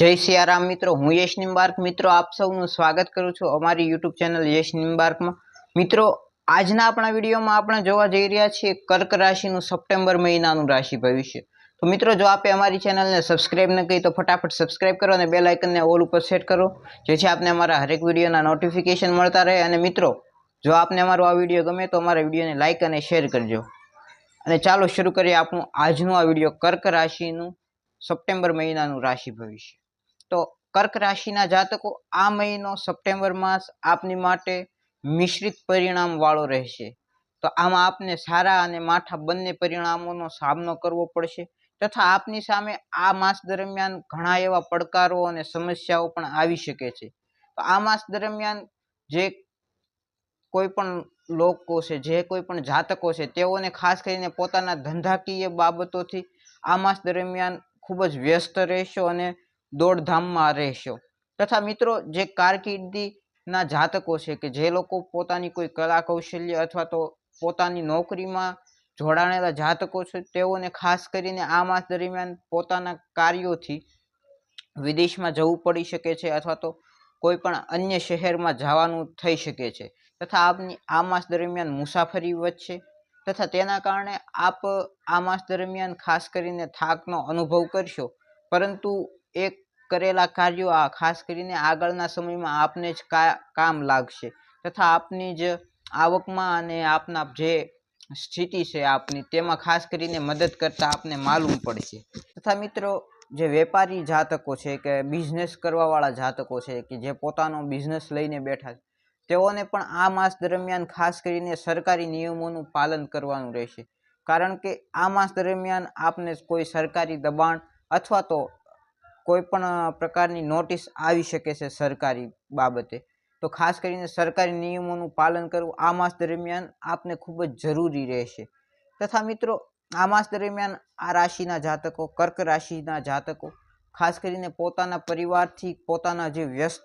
જય સિયારામ મિત્રો, હું યશ નિમ્બાર્ક મિત્રો, આપ સૌનું સ્વાગત કરું છું અમારી યુટ્યુબ ચેનલ યશ નિમ્બાર્કમાં મિત્રો, આજના આપણા વિડીયોમાં આપણે જોવા જઈ રહ્યા છીએ કર્ક રાશિનું સપ્ટેમ્બર મહિનાનું રાશિ ભવિષ્ય. તો મિત્રો, જો આપે અમારી ચેનલને સબસ્ક્રાઈબ ન કરી તો ફટાફટ સબસ્ક્રાઈબ કરો અને બેલ આઇકનને ઓલ ઉપર સેટ કરો, જેથી આપને અમારા હરેક વિડીયોના નોટિફિકેશન મળતા રહે. અને મિત્રો, જો આપને અમારો આ વીડિયો ગમે તો અમારા વિડીયોને લાઇક અને શેર કરજો. અને ચાલો શરૂ કરીએ આપણું આજનું આ વીડિયો કર્ક રાશિનું સપ્ટેમ્બર મહિનાનું રાશિ ભવિષ્ય. તો કર્ક રાશિના જાતકો આ મહિનો સપ્ટેમ્બર માસ આપની માટે મિશ્રિત પરિણામ વાળો રહેશે. તો આમાં આપને સારા અને માઠા બંને પરિણામોનો સામનો કરવો પડશે તથા આપની સામે આ માસ દરમિયાન ઘણા એવા પડકારો અને સમસ્યાઓ પણ આવી શકે છે. તો આ માસ દરમિયાન જે કોઈ પણ લોકો છે, જે કોઈ પણ જાતકો છે, તેઓને ખાસ કરીને પોતાના ધંધાકીય બાબતોથી આ માસ દરમિયાન ખૂબ જ વ્યસ્ત રહેશો અને દોડધામમાં રહેશો. તથા મિત્રો, જે કારકિર્દીના જાતકો છે કે જે લોકો પોતાની કોઈ કલા કૌશલ્ય અથવા તો પોતાની નોકરીમાં જોડાણેલા જાતકો છે, તેઓને ખાસ કરીને આ માસ દરમિયાન પોતાના કાર્યોથી વિદેશમાં જવું પડી શકે છે અથવા તો કોઈ પણ અન્ય શહેરમાં જવાનું થઈ શકે છે. તથા આપની આ માસ દરમિયાન મુસાફરી વધશે. તથા તેના કારણે આપ આ માસ દરમિયાન ખાસ કરીને થાકનો અનુભવ કરશો. પરંતુ એ કરેલા કાર્યો, આ ખાસ કરીને આગળના સમયમાં આપને જ કામ લાગશે. તથા આપની જ આવકમાં અને આપના જે સ્થિતિ છે આપની, તેમાં ખાસ કરીને મદદ કરતા આપને માલુમ પડશે. તથા મિત્રો, જે વેપારી જાતકો છે કે બિઝનેસ કરવાવાળા જાતકો છે કે જે પોતાનો બિઝનેસ લઈને બેઠા છે, તેઓને પણ આ માસ દરમિયાન ખાસ કરીને સરકારી નિયમોનું પાલન કરવાનું રહેશે. કારણ કે આ માસ દરમિયાન આપને કોઈ સરકારી દબાણ અથવા તો કોઈ પણ પ્રકારની નોટિસ આવી શકે છે સરકારી બાબતે. તો ખાસ કરીને સરકારી નિયમોનું પાલન કરવું આ માસ દરમિયાન આપને ખૂબ જ જરૂરી રહેશે. તથા મિત્રો, આ માસ દરમિયાન આ રાશિના જાતકો, કર્ક રાશિના જાતકો, ખાસ કરીને પોતાના પરિવારથી પોતાના જે વ્યસ્ત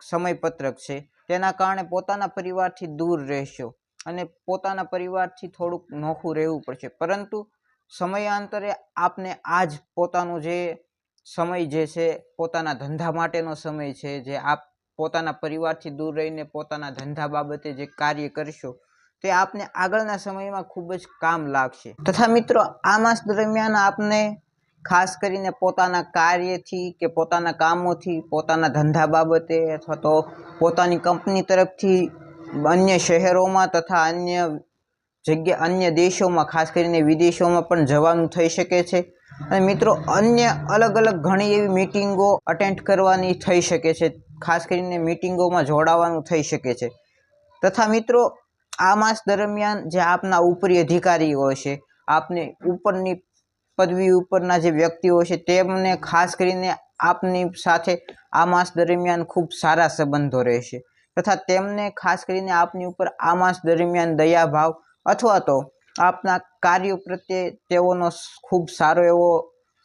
સમયપત્રક છે, તેના કારણે પોતાના પરિવારથી દૂર રહેશો અને પોતાના પરિવારથી થોડુંક નોખું રહેવું પડશે. પરંતુ સમયાંતરે આપને આ જ પોતાનું જે સમય જે છે પોતાના ધંધા માટેનો સમય છે, જે આપ પોતાના પરિવારથી દૂર રહીને પોતાના ધંધા બાબતે જે કાર્ય કરશો, તે આપને આગળના સમયમાં ખૂબ જ કામ લાગશે. તથા મિત્રો, આ માસ દરમિયાન આપને ખાસ કરીને પોતાના કાર્યથી કે પોતાના કામોથી, પોતાના ધંધા બાબતે અથવા તો પોતાની કંપની તરફથી અન્ય શહેરોમાં તથા અન્ય જગ્યા, અન્ય દેશોમાં, ખાસ કરીને વિદેશોમાં પણ જવાનું થઈ શકે છે. અને મિત્રો, અન્ય અલગ અલગ ઘણી એવી મિટિંગો અટેન્ડ કરવાની થઈ શકે છે. ખાસ કરીને મિટિંગોમાં જોડાવાનું થઈ શકે છે. તથા મિત્રો, આ માસ દરમિયાન જે આપના ઉપરી અધિકારીઓ છે આપને ઉપરની પદવી ઉપરના જે વ્યક્તિઓ છે તેમને ખાસ કરીને આપની સાથે આ માસ દરમિયાન ખૂબ સારા સંબંધો રહેશે. તથા તેમને ખાસ કરીને આપની ઉપર આ માસ દરમિયાન દયાભાવ અથવા તો આપના કાર્યો પ્રત્યે તેઓનો ખૂબ સારો એવો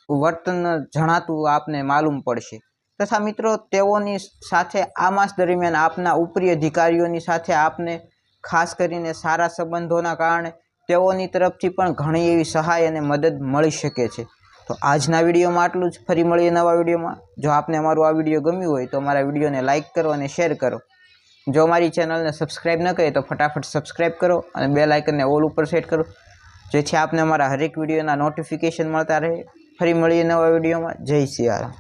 વર્તન જણાતું આપને માલુમ પડશે. તથા મિત્રો, તેઓની સાથે આ માસ દરમિયાન આપના ઉપરી અધિકારીઓની સાથે આપને ખાસ કરીને સારા સંબંધોના કારણે તેઓની તરફથી પણ ઘણી એવી સહાય અને મદદ મળી શકે છે. તો આજના વિડીયોમાં આટલું જ. ફરી મળીએ નવા વિડીયોમાં. જો આપને અમારું આ વીડિયો ગમ્યું હોય તો અમારા વિડીયોને લાઇક કરો અને શેર કરો. જો મારી ચેનલને સબસ્ક્રાઈબ ન કરીએ તો ફટાફટ સબસ્ક્રાઈબ કરો અને બે લાઇકનને ઓલ ઉપર સેટ કરો, જેથી આપને અમારા હરેક વિડીયોના નોટિફિકેશન મળતા રહે. ફરી મળીએ નવા વિડીયોમાં. જય સિયારામ